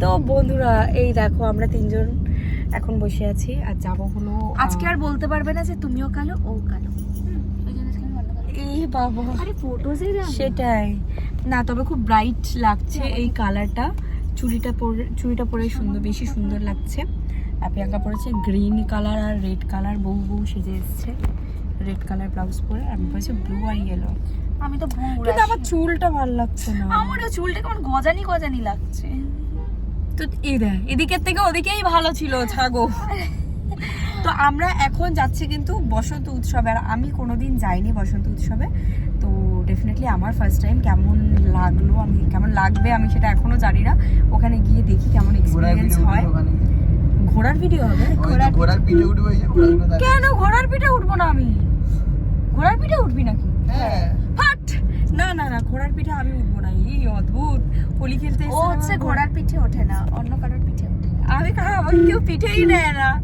তো বন্ধুরা এই দেখো আমরা তিনজন এখন বসে আছি আর যাব হলো আজকে আর বলতে পারবে না যে তুমিও কালো ও কালো। এই বাবা। আরে ফটোজে সেটাই। না তবে খুব ব্রাইট লাগছে এই কালারটা চুড়িটা পরে চুড়িটা পরে সুন্দর বেশি সুন্দর লাগছে। আর প্রিয়াঙ্কা পরেছে গ্রিন কালার আর রেড কালার বউ বউ সেজে এসছে। রেড কালার ব্লাউজ পরে আমি পরেছে ব্লু আর ইয়েলো আমি তো কিন্তু আমার চুলটা ভালো লাগছে না। আমারও চুলটা কেমন গজানি গজানি লাগছে। তো দেখ এদিকের থেকে ওদিকেই ভালো ছিল ছাগো। তো আমরা এখন যাচ্ছি কিন্তু বসন্ত উৎসবে আর আমি কোনোদিন যাইনি বসন্ত উৎসবে। তো ডেফিনেটলি আমার ফার্স্ট টাইম কেমন লাগল আমি কেমন লাগবে আমি সেটা এখনও জানি না। ওখানে গিয়ে দেখি কেমন এক্সপিরিয়েন্স হয়। ঘোড়ার ভিডিও হবে? ঘোড়ার পিঠে উঠবে। কেন ঘোড়ার পিঠে উঠবো না আমি? ঘোড়ার পিঠে উঠবি নাকি? হ্যাঁ। হাট না না না ঘোড়ার পিঠে আমি উঠবো না। এই অদ্ভুত। হোলি খেলতে ও এসে হচ্ছে ঘোড়ার পিঠে ওঠে না অন্য কারোর পিঠে ওঠে। আমি কারণ আমাকে কেউ পিঠেই নেয় না।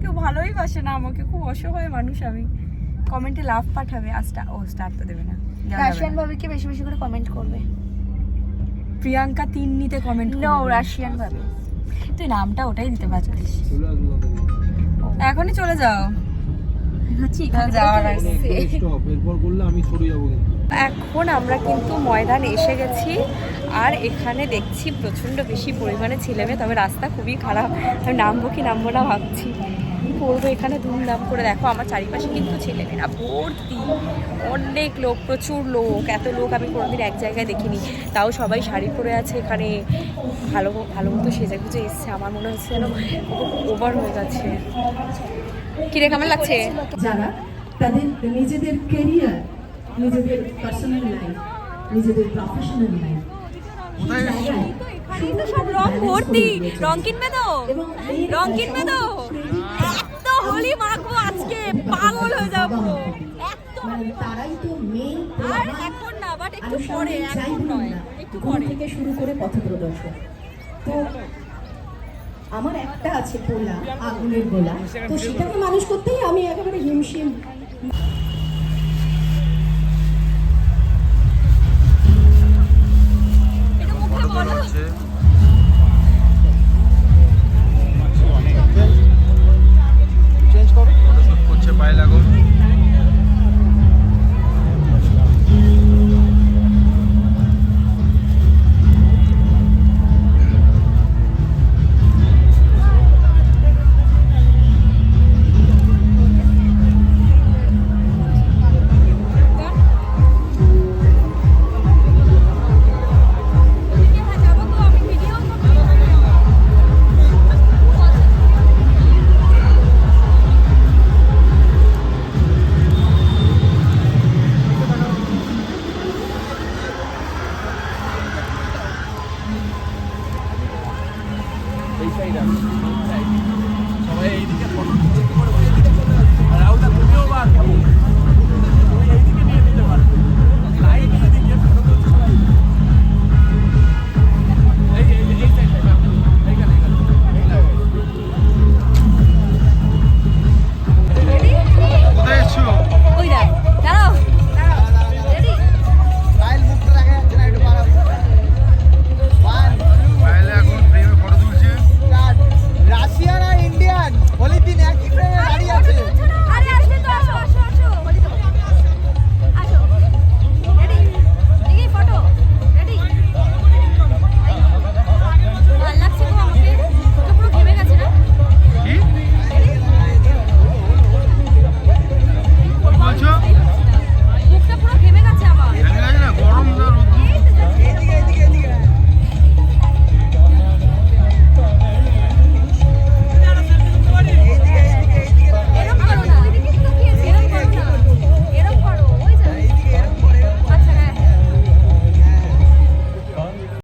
কেউ ভালোই বাসে না আমাকে খুব অসহায় মানুষ আমি। কমেন্টে লাভ পাঠাবে। আর স্টার ও স্টার তো দেবে না। রাশিয়ান। ভাবিকে বেশি বেশি করে কমেন্ট করবে? প্রিয়াঙ্কা তিন্নিতে কমেন্ট নো রাশিয়ান ভাবি। তুই নামটা ওটাই দিতে তাড়াতাড়ি। এখনই চলে যাও। এখানে আমরা কিন্তু ময়দান এসে গেছি আর এখানে দেখছি প্রচণ্ড বেশি পরিমাণে ছেলেমেয়ে তবে রাস্তা খুবই খারাপ। আমি নামবো কি নামবো না ভাবছি। করব এখানে ধুমধাম করে? দেখো আমার চারিপাশে কিন্তু ছেলেমেয়েরা ভর্তি। অনেক লোক প্রচুর লোক। এত লোক আমি কোনোদিন এক জায়গায় দেখিনি। তাও সবাই শাড়ি পরে আছে এখানে। ভালো ভালো মতো সেজে গুজে এসছে। আমার মনে হচ্ছে যেন ওভার হয়ে যাচ্ছে। কিরে কেমন লাগছে? যারা তাদের নিজেদের কেরিয়ার নিজেদের পার্সোনাল লাইফ নিজেদের প্রফেশনাল লাইফ এখানেই তো সব রং ভর্তি। রং কিনবে তো? রং কিনবে তো? এত হোলি মাখবো আজকে। পাগল হয়ে যাব। মানে তারাই তো মেন আর এখন না বাট একটু পরে এখন নয় একটু পরে। থেকে শুরু করে পথপ্রদর্শন। তো আমার একটা আছে পোলা আগুনের গোলা। তো সেটাকে মানুষ করতেই আমি একেবারে হিমশিম। এই সাইড আছে